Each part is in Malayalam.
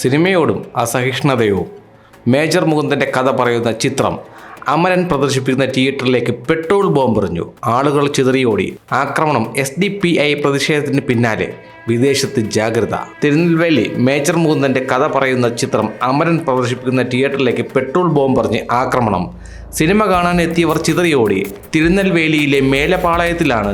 സിനിമയോടും അസഹിഷ്ണുതയോ. മേജർ മുകുന്ദന്റെ കഥ പറയുന്ന ചിത്രം അമരൻ പ്രദർശിപ്പിക്കുന്ന തിയേറ്ററിലേക്ക് പെട്രോൾ ബോംബെറിഞ്ഞു. ആളുകൾ ചിതറിയോടി. ആക്രമണം എസ് ഡി പി ഐ പ്രതിഷേധത്തിന് പിന്നാലെ. വിദേശത്ത് ജാഗ്രത. തിരുനെൽവേലി മേജർ മുകുന്ദന്റെ കഥ പറയുന്ന ചിത്രം അമരൻ പ്രദർശിപ്പിക്കുന്ന തിയേറ്ററിലേക്ക് പെട്രോൾ ബോംബ് ബോംബെറിഞ്ഞ് ആക്രമണം. സിനിമ കാണാൻ എത്തിയവർ ചിതറിയോടി. തിരുനെൽവേലിയിലെ മേലപ്പാളയത്തിലാണ്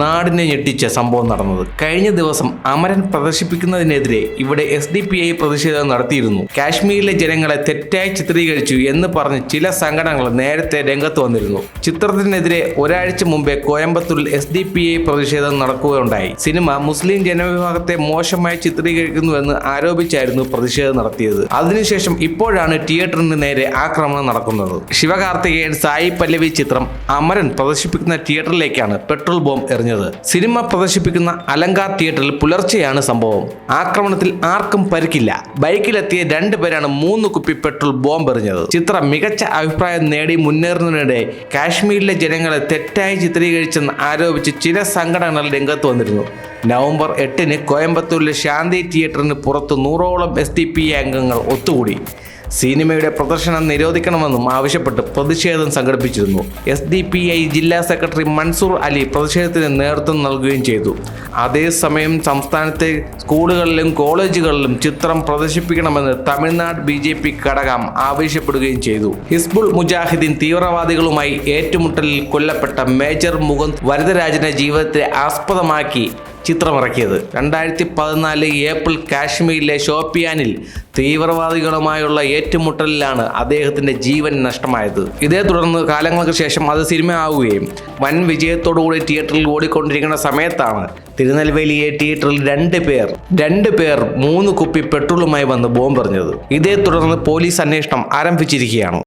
നാടിനെ ഞെട്ടിച്ച സംഭവം നടന്നത്. കഴിഞ്ഞ ദിവസം അമരൻ പ്രദർശിപ്പിക്കുന്നതിനെതിരെ ഇവിടെ എസ് ഡി പി ഐ പ്രതിഷേധം നടത്തിയിരുന്നു. കാശ്മീരിലെ ജനങ്ങളെ തെറ്റായി ചിത്രീകരിച്ചു എന്ന് പറഞ്ഞ് ചില സംഘടനകൾ നേരത്തെ രംഗത്ത് വന്നിരുന്നു. ചിത്രത്തിനെതിരെ ഒരാഴ്ച മുമ്പേ കോയമ്പത്തൂരിൽ എസ് ഡി പി ഐ പ്രതിഷേധം നടക്കുകയുണ്ടായി. സിനിമ മുസ്ലിം ജനവിഭാഗത്തെ മോശമായി ചിത്രീകരിക്കുന്നുവെന്ന് ആരോപിച്ചായിരുന്നു പ്രതിഷേധം നടത്തിയത്. അതിനുശേഷം ഇപ്പോഴാണ് തിയേറ്ററിന് നേരെ ആക്രമണം നടക്കുന്നത്. ശിവകാർത്തികേയൻ സായി പല്ലവി ചിത്രം അമരൻ പ്രദർശിപ്പിക്കുന്ന തിയേറ്ററിലേക്കാണ് പെട്രോൾ ബോംബ് എറിഞ്ഞത്. സിനിമ പ്രദർശിപ്പിക്കുന്ന അലങ്കാർ തിയേറ്ററിൽ പുലർച്ചെയാണ് സംഭവം. ആക്രമണത്തിൽ ആർക്കും പരിക്കില്ല. ബൈക്കിലെത്തിയ രണ്ടുപേരാണ് മൂന്ന് കുപ്പി പെട്രോൾ ബോംബ് എറിഞ്ഞത്. ചിത്രം മികച്ച അഭിപ്രായം നേടി മുന്നേറുന്നതിനിടെ കാശ്മീരിലെ ജനങ്ങളെ തെറ്റായി ചിത്രീകരിച്ചെന്ന് ആരോപിച്ച് ചില സംഘടനകൾ രംഗത്ത് വന്നിരുന്നു. നവംബർ എട്ടിന് കോയമ്പത്തൂരിലെ ശാന്തി തിയേറ്ററിന് പുറത്ത് നൂറോളം എസ് ഡി പി അംഗങ്ങൾ ഒത്തുകൂടി. സിനിമയുടെ പ്രദർശനം നിരോധിക്കണമെന്നും ആവശ്യപ്പെട്ട് പ്രതിഷേധം സംഘടിപ്പിച്ചിരുന്നു. എസ് ഡി പി ഐ ജില്ലാ സെക്രട്ടറി മൻസൂർ അലി പ്രതിഷേധത്തിന് നേതൃത്വം നൽകുകയും ചെയ്തു. അതേസമയം സംസ്ഥാനത്തെ സ്കൂളുകളിലും കോളേജുകളിലും ചിത്രം പ്രദർശിപ്പിക്കണമെന്ന് തമിഴ്നാട് ബി ജെ പി ഘടകം ആവശ്യപ്പെടുകയും ചെയ്തു. ഹിസ്ബുൾ മുജാഹിദ്ദീൻ തീവ്രവാദികളുമായി ഏറ്റുമുട്ടലിൽ കൊല്ലപ്പെട്ട മേജർ മുകുന്ദ് വരദരാജന്റെ ജീവിതത്തെ ആസ്പദമാക്കി ചിത്രമിറക്കിയത്. രണ്ടായിരത്തി പതിനാല് ഏപ്രിൽ കാശ്മീരിലെ ഷോപ്പിയാനിൽ തീവ്രവാദികളുമായുള്ള ഏറ്റുമുട്ടലിലാണ് അദ്ദേഹത്തിന്റെ ജീവൻ നഷ്ടമായത്. ഇതേ തുടർന്ന് കാലങ്ങൾക്ക് ശേഷം അത് സിനിമ ആവുകയും വൻ വിജയത്തോടുകൂടി തിയേറ്ററിൽ ഓടിക്കൊണ്ടിരിക്കുന്ന സമയത്താണ് തിരുനെൽവേലിയെ തിയേറ്ററിൽ രണ്ട് പേർ രണ്ട് പേർ മൂന്ന് കുപ്പി പെട്രോളുമായി വന്ന് ബോംബെറിഞ്ഞത്. ഇതേ തുടർന്ന് പോലീസ് അന്വേഷണം ആരംഭിച്ചിരിക്കുകയാണ്.